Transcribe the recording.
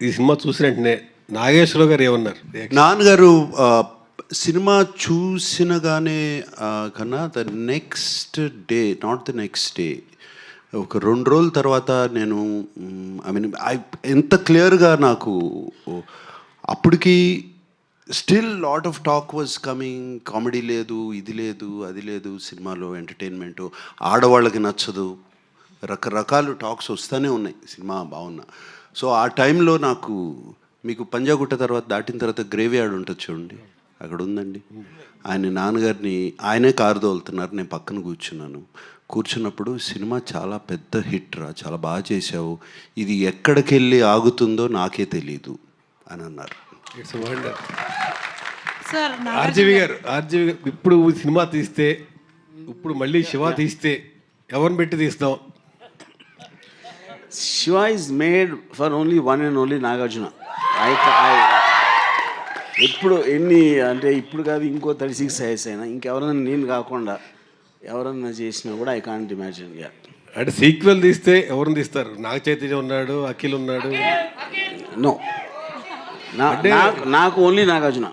ఈ సినిమా చూసిన వెంటనే నాగేశ్వరరావు గారు ఏమన్నారు? నాన్నగారు సినిమా చూసినగానే కన్నా the next day not the next day ఒక రెండు రోజుల తర్వాత నేను ఐ మీన్ ఐ ఎంత క్లియర్గా నాకు అప్పటికి still lot of talk was coming comedy లేదు ఇది లేదు అది లేదు సినిమాలో ఎంటర్టైన్మెంట్ ఆడవాళ్ళకి నచ్చదు రకరకాల టాక్స్ వస్తూనే ఉన్నాయి సినిమా బాగున్నా. సో ఆ టైంలో నాకు మీకు పంజాగుట్ట తర్వాత దాటిన తర్వాత గ్రేవీ యార్డ్ ఉంటుంది చూడండి అక్కడ ఉందండి ఆయన నాన్నగారిని ఆయనే కారు తోలుతున్నారు నేను పక్కన కూర్చున్నాను. కూర్చున్నప్పుడు సినిమా చాలా పెద్ద హిట్ రా చాలా బాగా చేశావు. ఇది ఎక్కడికి వెళ్ళి ఆగుతుందో నాకే తెలీదు అని అన్నారు. ఇట్స్ వండర్ సార్ ఆర్జీవి గారు ఆర్జీవి గారు ఇప్పుడు సినిమా తీస్తే ఇప్పుడు మళ్ళీ శివ తీస్తే ఎవరిని పెట్టి తీస్తాం? Shiva is made for only one and only Nagarjuna I ఎప్పుడు ఎన్ని అంటే ఇప్పుడు కాదు ఇంకో థర్టీ సిక్స్ ఇయర్స్ అయినా ఇంకెవరైనా నేను కాకుండా ఎవరన్నా చేసినా కూడా ఐ కాంట్ ఇమాజిన్ యా అంటే సీక్వెల్ తీస్తే ఎవరిని తీస్తారు? నాగ చైతన్య ఉన్నాడు. అఖిల్ ఉన్నాడు నో నాకు నాకు ఓన్లీ నాగార్జున